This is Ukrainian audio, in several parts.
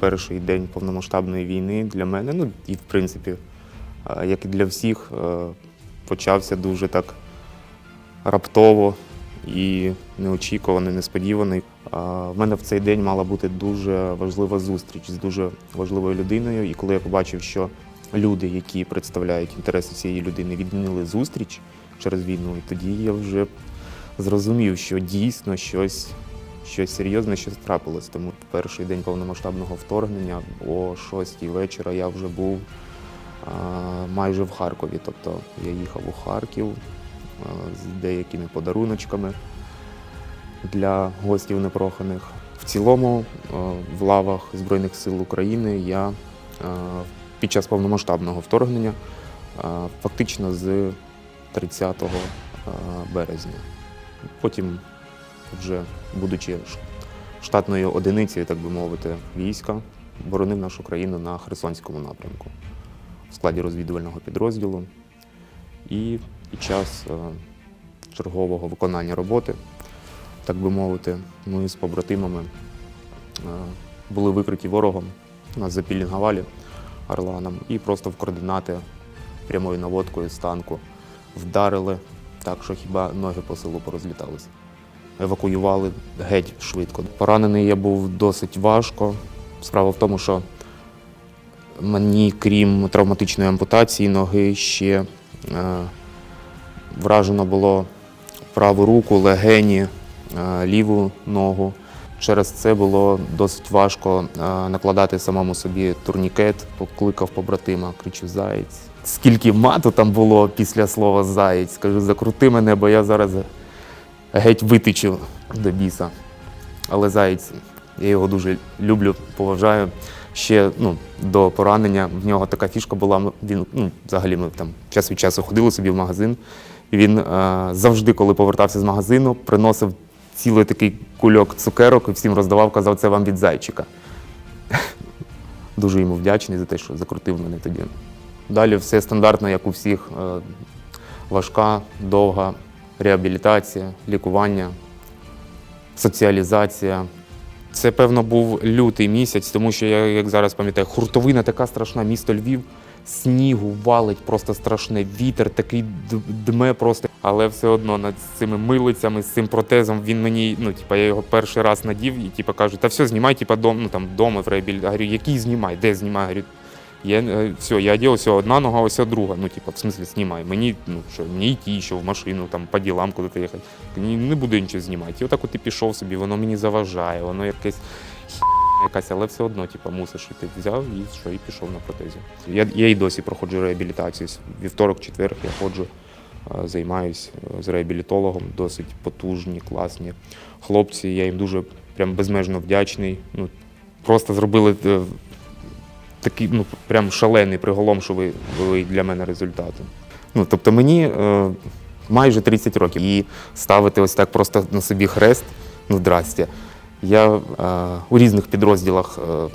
перший день повномасштабної війни для мене, ну і в принципі, е, як і для всіх, е, почався дуже так раптово і неочікувано, несподіваний. В мене в цей день мала бути дуже важлива зустріч з дуже важливою людиною. І коли я побачив, що люди, які представляють інтереси цієї людини, відмінили зустріч через війну, і тоді я вже зрозумів, що дійсно щось, щось серйозне, щось трапилось. Тому перший день повномасштабного вторгнення о 6 вечора я вже був а, майже в Харкові. Тобто я їхав у Харків а, з деякими подаруночками для гостів непроханих. В цілому а, в лавах Збройних сил України я а, під час повномасштабного вторгнення а, фактично з 30 березня. Потім, вже будучи штатною одиницею, так би мовити, війська, боронив нашу країну на Херсонському напрямку в складі розвідувального підрозділу. І під час е, чергового виконання роботи, так би мовити, ми з побратимами е, були викриті ворогом, нас запілінгували орланом і просто в координати прямою наводкою з танку вдарили так, що хіба ноги по селу порозліталися. Евакуювали геть швидко. Поранений я був досить важко. Справа в тому, що мені, крім травматичної ампутації ноги, ще е, вражено було праву руку, легені, е, ліву ногу. Через це було досить важко е, накладати самому собі турнікет. Покликав побратима, кричу Заєць. Скільки мату там було після слова Заєць? Кажу, закрути мене, бо я зараз геть витечу до біса. Але Заєць, я його дуже люблю, поважаю. Ще ну, до поранення в нього така фішка була. Він ну, взагалі ми там час від часу ходили собі в магазин. І він е, завжди, коли повертався з магазину, приносив цілий такий кульок цукерок і всім роздавав, казав, це вам від зайчика. Дуже йому вдячний за те, що закрутив мене тоді. Далі все стандартно, як у всіх. Е, важка, довга реабілітація, лікування, соціалізація. Це, певно, був лютий місяць, тому що я, як зараз пам'ятаю, хуртовина така страшна, місто Львів, снігу валить просто страшне, вітер такий дме просто. Але все одно над цими милицями, з цим протезом він мені, ну, типа, я його перший раз надів і типа кажу, та все, знімай, типа, дом, ну там дома в реабілітації. Говорю, який знімай, де знімай? Говорю, я, е, все, я одел, все, одна нога, ось друга. Ну, типа, в смысле, знімай. Мені, ну, що, мені йти ще в машину, там, по ділам куди-то їхати. Ні, не буду нічого знімати. І отак от і пішов собі, воно мені заважає, воно якесь якась, але все одно, типа, мусиш іти. Взяв і що, і пішов на протезі. Я, я і досі проходжу реабілітацію. Вівторок, четвер я ходжу, е, займаюсь е, з реабілітологом, досить потужні, класні хлопці. Я їм дуже прям безмежно вдячний. Ну, просто зробили такий ну, прям шалений приголомшовий для мене результати. Ну, тобто мені е, майже 30 років і ставити ось так просто на собі хрест, ну здрасте. Я е, у різних підрозділах е,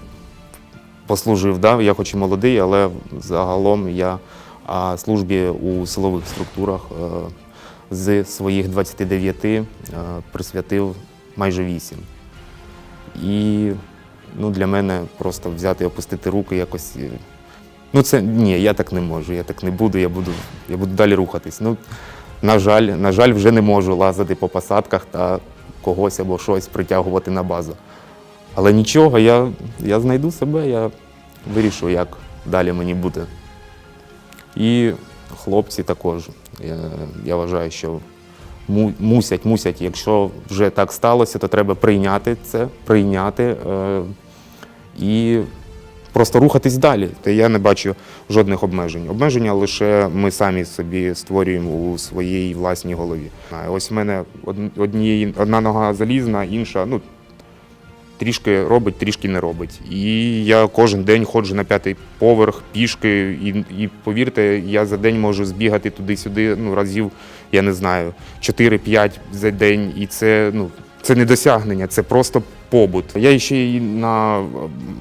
послужив, да? я хоч і молодий, але загалом я а, службі у силових структурах е, з своїх 29 е, присвятив майже 8. І ну, для мене просто взяти і опустити руки якось. Ну, це ні, я так не можу, я так не буду, я буду, я буду далі рухатись. Ну, на жаль, на жаль, вже не можу лазити по посадках та когось або щось притягувати на базу. Але нічого, я, я знайду себе, я вирішу, як далі мені бути. І хлопці також. Я, я вважаю, що мусять, мусять, якщо вже так сталося, то треба прийняти це, прийняти е, і просто рухатись далі. Та я не бачу жодних обмежень. Обмеження лише ми самі собі створюємо у своїй власній голові. Ось в мене од- однієї, одна нога залізна, інша ну, трішки робить, трішки не робить. І я кожен день ходжу на п'ятий поверх пішки, і, і повірте, я за день можу збігати туди-сюди, ну, разів, я не знаю, 4-5 за день. І це, ну, це не досягнення, це просто побут. Я ще й на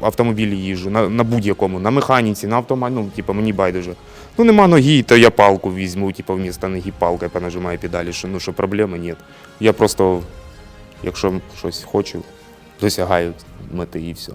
автомобілі їжджу, на, на будь-якому, на механіці, на автоматі, ну, типу, мені байдуже. Ну, нема ноги, то я палку візьму, типу, вмісто ноги палкою понажимаю педалі, що, ну, що проблеми ні. Я просто, якщо щось хочу, досягаю мети і все.